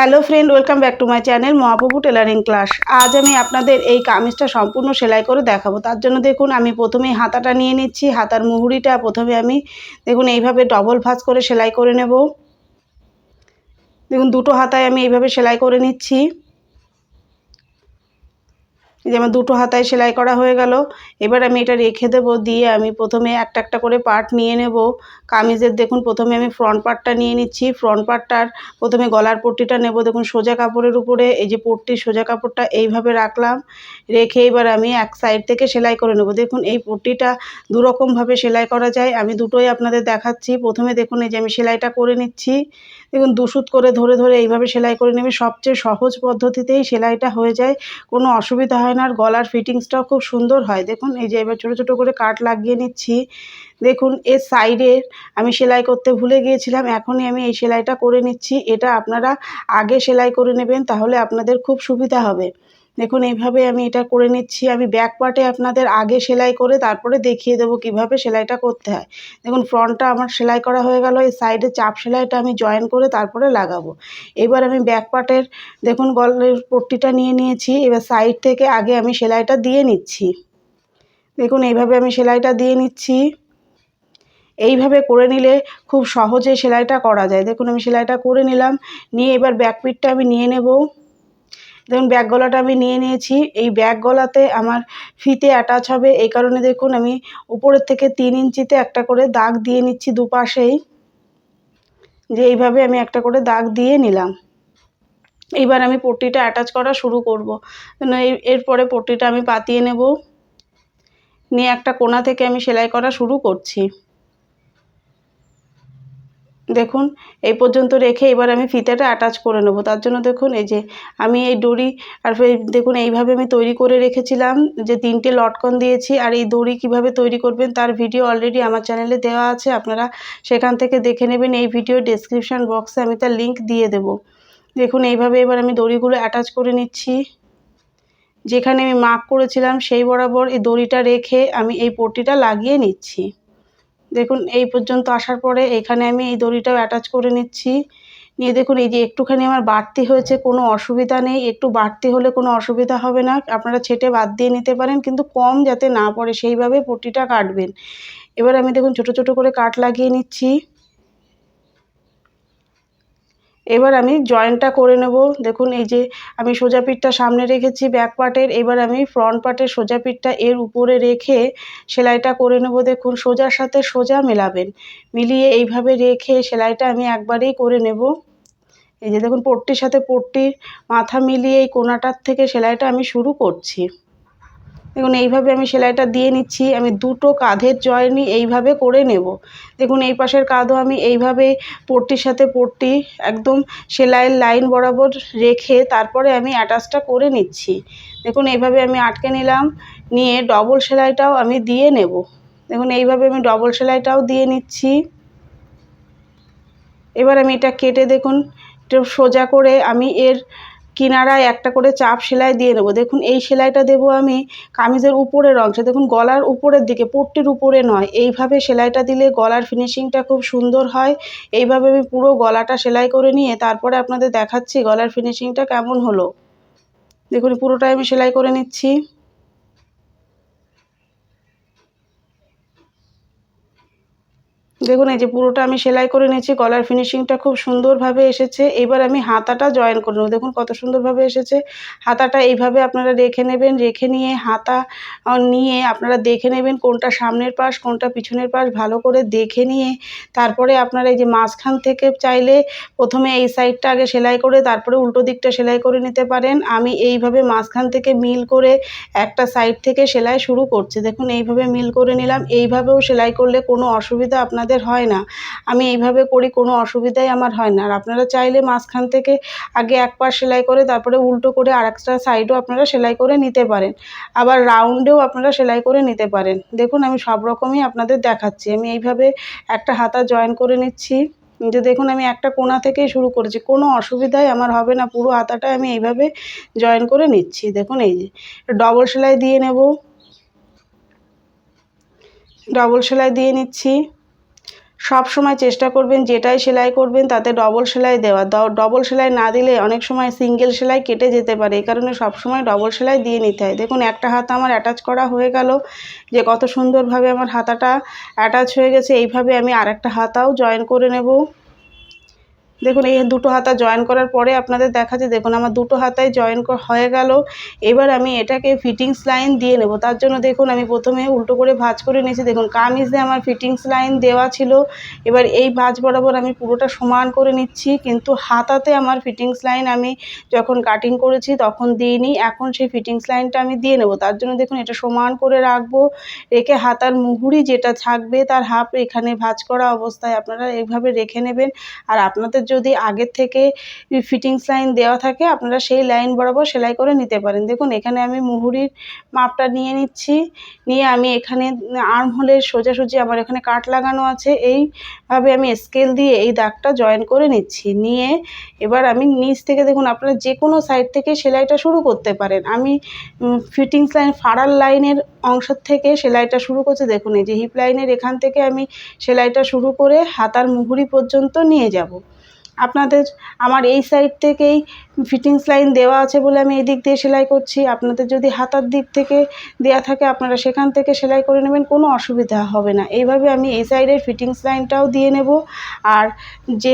Hello friend, welcome back to my channel Mahaprabhu tailoring class. আজ আমি আপনাদের এই কামিজটা সম্পূর্ণ সেলাই করে দেখাবো। তার জন্য দেখুন, আমি প্রথমেই হাতাটা নিয়ে নিচ্ছি, হাতার মুহুরিটা প্রথমে আমি, দেখুন, এইভাবে ডবল ভাঁজ করে সেলাই করে নেব। দেখুন, দুটো হাতায় আমি এইভাবে সেলাই করে নিচ্ছি। এই যে আমার দুটো হাতায় সেলাই করা হয়ে গেল। এবার আমি এটা রেখে দেবো, দিয়ে আমি প্রথমে একটা একটা করে পার্ট নিয়ে নেব। কামিজের দেখুন, প্রথমে আমি ফ্রন্ট পার্টটা নিয়ে নিচ্ছি। ফ্রন্ট পার্টটার প্রথমে গলার পট্টিটা নেব, দেখুন সোজা কাপড়ের উপরে। এই যে পট্টি সোজা কাপড়টা এইভাবে রাখলাম। রেখে এবার আমি এক সাইড থেকে সেলাই করে নেব। দেখুন, এই পট্টিটা দুরকমভাবে সেলাই করা যায়। আমি দুটোই আপনাদের দেখাচ্ছি। প্রথমে দেখুন, এই যে আমি সেলাইটা করে নিচ্ছি। দেখুন, দুসুত করে ধরে ধরে এইভাবে সেলাই করে নেবে। সবচেয়ে সহজ পদ্ধতিতেই সেলাইটা হয়ে যায়। কোনো অসুবিধা হয় আর গলার ফিটিংসটাও খুব সুন্দর হয়। দেখুন, এই যে এবার ছোটো ছোটো করে কাট লাগিয়ে নিচ্ছি। দেখুন এর সাইডে আমি সেলাই করতে ভুলে গিয়েছিলাম, এখনই আমি এই সেলাইটা করে নিচ্ছি। এটা আপনারা আগে সেলাই করে নেবেন, তাহলে আপনাদের খুব সুবিধা হবে। দেখুন, এইভাবে আমি এটা করে নিচ্ছি। আমি ব্যাক পার্টে আপনাদের আগে সেলাই করে তারপরে দেখিয়ে দেবো কীভাবে সেলাইটা করতে হয়। দেখুন ফ্রন্টটা আমার সেলাই করা হয়ে গেল। এই সাইডে চাপ সেলাইটা আমি জয়েন করে তারপরে লাগাবো। এবার আমি ব্যাক পার্টের দেখুন, গলের পট্টিটা নিয়ে নিয়েছি। এবার সাইড থেকে আগে আমি সেলাইটা দিয়ে নিচ্ছি। দেখুন, এইভাবে আমি সেলাইটা দিয়ে নিচ্ছি। এইভাবে করে নিলে খুব সহজে সেলাইটা করা যায়। দেখুন, আমি সেলাইটা করে নিলাম। নিয়ে এবার ব্যাকপিটটা আমি নিয়ে নেব। দেখুন ব্যাক গলাটা আমি নিয়ে নিয়েছি। এই ব্যাক গলাতে আমার ফিতে অ্যাটাচ হবে। এই কারণে দেখুন, আমি উপরের থেকে তিন ইঞ্চিতে একটা করে দাগ দিয়ে নিচ্ছি দুপাশেই। যে এইভাবে আমি একটা করে দাগ দিয়ে নিলাম। এইবার আমি পট্টিটা অ্যাটাচ করা শুরু করব। এরপরে পট্টিটা আমি পাতিয়ে নেব। নিয়ে একটা কোনা থেকে আমি সেলাই করা শুরু করছি। দেখুন, এই পর্যন্ত রেখে এবার আমি ফিতাটা অ্যাটাচ করে নেব। তার জন্য দেখুন, এই যে আমি এই দড়ি আর দেখুন, এইভাবে আমি তৈরি করে রেখেছিলাম যে তিনটে লটকন দিয়েছি আর এই দড়ি কীভাবে তৈরি করবেন তার ভিডিও অলরেডি আমার চ্যানেলে দেওয়া আছে। আপনারা সেখান থেকে দেখে নেবেন, এই ভিডিও ডেসক্রিপশান বক্সে আমি তার লিঙ্ক দিয়ে দেব। দেখুন, এইভাবে এবার আমি দড়িগুলো অ্যাটাচ করে নিচ্ছি। যেখানে আমি মার্ক করেছিলাম সেই বরাবর এই দড়িটা রেখে আমি এই পট্টিটা লাগিয়ে নিচ্ছি। দেখুন, এই পর্যন্ত আসার পরে এখানে আমি এই দড়িটাও অ্যাটাচ করে নিচ্ছি। নিয়ে দেখুন, এই যে একটুখানি আমার বাড়তি হয়েছে, কোনো অসুবিধা নেই। একটু বাড়তি হলে কোনো অসুবিধা হবে না। আপনারা ছেটে বাদ দিয়ে নিতে পারেন, কিন্তু কম যাতে না পড়ে, সেইভাবে পটিটা কাটবেন। এবার আমি দেখুন, ছোট ছোট করে কাট লাগিয়ে নিচ্ছি। এবার আমি জয়েন্টটা করে নেব। দেখুন, এই যে আমি সোজা পিঠটা সামনে রেখেছি ব্যাক পার্টের এবার আমি ফ্রন্ট পার্টের সোজা পিঠটা এর উপরে রেখে সেলাইটা করে নেব। দেখুন, সোজার সাথে সোজা মেলাবেন। মিলিয়ে এইভাবে রেখে সেলাইটা আমি একবারেই করে নেব। এই যে দেখুন, পট্টির সাথে পট্টির মাথা মিলিয়ে এই কোনাটার থেকে সেলাইটা আমি শুরু করছি। দেখুন, এইভাবে আমি সেলাইটা দিয়ে নিচ্ছি, আমি দুটো কাঁধের জয়েনই এইভাবে করে নেব। দেখুন, এই পাশের কাঁধও আমি এইভাবে পট্টির সাথে পট্টি একদম সেলাইয়ের লাইন বরাবর রেখে তারপরে আমি অ্যাটাচটা করে নিচ্ছি। দেখুন, এইভাবে আমি আটকে নিলাম, নিয়ে ডবল সেলাইটাও আমি দিয়ে নেব। দেখুন, এইভাবে আমি ডবল সেলাইটাও দিয়ে নিচ্ছি। এবার আমি এটা কেটে দেখুন সোজা করে আমি এর কিনারায় একটা করে চাপ সেলাই দিয়ে নেব। দেখুন, এই সেলাইটা দেব আমি কামিজের উপরের অংশে। দেখুন, গলার উপরের দিকে, পট্টির উপরে নয়। এইভাবে সেলাইটা দিলে গলার ফিনিশিংটা খুব সুন্দর হয়। এইভাবে আমি পুরো গলাটা সেলাই করে নিয়ে তারপরে আপনাদের দেখাচ্ছি গলার ফিনিশিংটা কেমন হলো। দেখুন, পুরোটাই আমি সেলাই করে নিচ্ছি। দেখুন, এই যে পুরোটা আমি সেলাই করে নিয়েছি, গলার ফিনিশিংটা খুব সুন্দরভাবে এসেছে। এবার আমি হাতাটা জয়েন করে নেব। দেখুন, কত সুন্দরভাবে এসেছে। হাতাটা এইভাবে আপনারা রেখে নেবেন, রেখে নিয়ে হাতা নিয়ে আপনারা দেখে নেবেন কোনটা সামনের পাশ, কোনটা পিছনের পাশ, ভালো করে দেখে নিয়ে তারপরে আপনারা এই যে মাঝখান থেকে চাইলে প্রথমে এই সাইডটা আগে সেলাই করে তারপরে উল্টো দিকটা সেলাই করে নিতে পারেন। আমি এইভাবে মাঝখান থেকে মিল করে একটা সাইড থেকে সেলাই শুরু করছি। দেখুন, এইভাবে মিল করে নিলাম। এইভাবেও সেলাই করলে কোনো অসুবিধা আপনার আপনাদের হয় না। আমি এইভাবে করি, কোনো অসুবিধাই আমার হয় না। আর আপনারা চাইলে মাঝখান থেকে আগে এক পাশ সেলাই করে, তারপরে উল্টো করে আর একটা সাইডও আপনারা সেলাই করে নিতে পারেন। আবার রাউন্ডেও আপনারা সেলাই করে নিতে পারেন। দেখুন, আমি সব রকমই আপনাদের দেখাচ্ছি। আমি এইভাবে একটা হাতা জয়েন করে নিচ্ছি। যে দেখুন, আমি একটা কোনা থেকেই শুরু করেছি। কোনো অসুবিধাই আমার হবে না। পুরো হাতাটা আমি এইভাবে জয়েন করে নিচ্ছি। দেখুন, এই যে ডবল সেলাই দিয়ে নেব। ডবল সেলাই দিয়ে নিচ্ছি। সব সময় চেষ্টা করবেন, যেটাই সেলাই করবেন তাতে ডবল সেলাই দেওয়া। ডবল সেলাই না দিলে অনেক সময় সিঙ্গেল সেলাই কেটে যেতে পারে। এই কারণে সব সময় ডবল সেলাই দিয়ে নিতে হয়। দেখুন, একটা হাত আমার অ্যাটাচ করা হয়ে গেল, যে কত সুন্দরভাবে আমার হাতাটা অ্যাটাচ হয়ে গেছে, এইভাবে আমি আরেকটা হাতাও জয়েন করে নেব। দেখুন, এই দুটো হাতা জয়েন করার পরে আপনাদের দেখাচ্ছে, দেখুন, আমার দুটো হাতায় জয়েন হয়ে গেল। এবার আমি এটাকে ফিটিংস লাইন দিয়ে নেব। তার জন্য দেখুন, আমি প্রথমে উল্টো করে ভাঁজ করে নিয়েছি। দেখুন, কামিজে আমার ফিটিংস লাইন দেওয়া ছিল। এবার এই ভাঁজ বরাবর আমি পুরোটা সমান করে নিচ্ছি, কিন্তু হাতাতে আমার ফিটিংস লাইন আমি যখন কাটিং করেছি তখন দিইনি। এখন সেই ফিটিংস লাইনটা আমি দিয়ে নেব। তার জন্য দেখুন, এটা সমান করে রাখব। রেখে হাতার মুহুরি যেটা থাকবে, তার হাফ এখানে ভাঁজ করা অবস্থায় আপনারা এইভাবে রেখে নেবেন। আর আপনাদের যদি আগের থেকে ফিটিংস লাইন দেওয়া থাকে, আপনারা সেই লাইন বরাবর সেলাই করে নিতে পারেন। দেখুন, এখানে আমি মুহুরির মাপটা নিয়ে নিচ্ছি। নিয়ে আমি এখানে আর্ম হোলের সোজাসুজি আমার এখানে কাট লাগানো আছে। এইভাবে আমি স্কেল দিয়ে এই দাগটা জয়েন করে নিচ্ছি। নিয়ে এবার আমি নিচ থেকে দেখুন, আপনারা যে কোনো সাইড থেকে সেলাইটা শুরু করতে পারেন। আমি ফিটিংস লাইন ফাড়ার লাইনের অংশ থেকে সেলাইটা শুরু করছে। দেখুন, এই যে হিপ লাইনের এখান থেকে আমি সেলাইটা শুরু করে হাতার মুহুরি পর্যন্ত নিয়ে যাব। আপনাদের আমার এই সাইড থেকেই ফিটিংস লাইন দেওয়া আছে বলে আমি এই দিক দিয়ে সেলাই করছি। আপনাদের যদি হাতার দিক থেকে দেওয়া থাকে, আপনারা সেখান থেকে সেলাই করে নেবেন, কোনো অসুবিধা হবে না। এইভাবে আমি এই সাইডের ফিটিংস লাইনটাও দিয়ে নেব। আর যে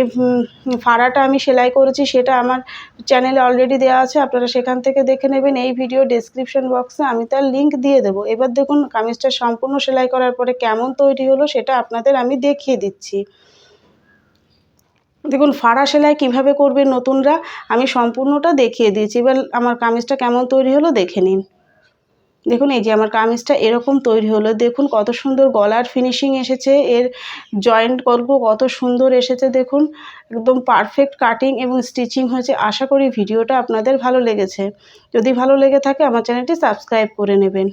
ফাড়াটা আমি সেলাই করেছি, সেটা আমার চ্যানেলে অলরেডি দেওয়া আছে। আপনারা সেখান থেকে দেখে নেবেন। এই ভিডিও ডেসক্রিপশন বক্সে আমি তার লিঙ্ক দিয়ে দেবো। এবার দেখুন, কামিজটা সম্পূর্ণ সেলাই করার পরে কেমন তৈরি হলো, সেটা আপনাদের আমি দেখিয়ে দিচ্ছি। দেখুন, ফাড়া সেলাই কীভাবে করবে নতুনরা, আমি সম্পূর্ণটা দেখিয়ে দিয়েছি। এবার আমার কামিজটা কেমন তৈরি হলো দেখে নিন। দেখুন, এই যে আমার কামিজটা এরকম তৈরি হলো। দেখুন, কত সুন্দর গলার ফিনিশিং এসেছে। এর জয়েন্ট গল্প কত সুন্দর এসেছে, দেখুন। একদম পারফেক্ট কাটিং এবং স্টিচিং হয়েছে। আশা করি ভিডিওটা আপনাদের ভালো লেগেছে। যদি ভালো লেগে থাকে, আমার চ্যানেলটি সাবস্ক্রাইব করে নেবেন।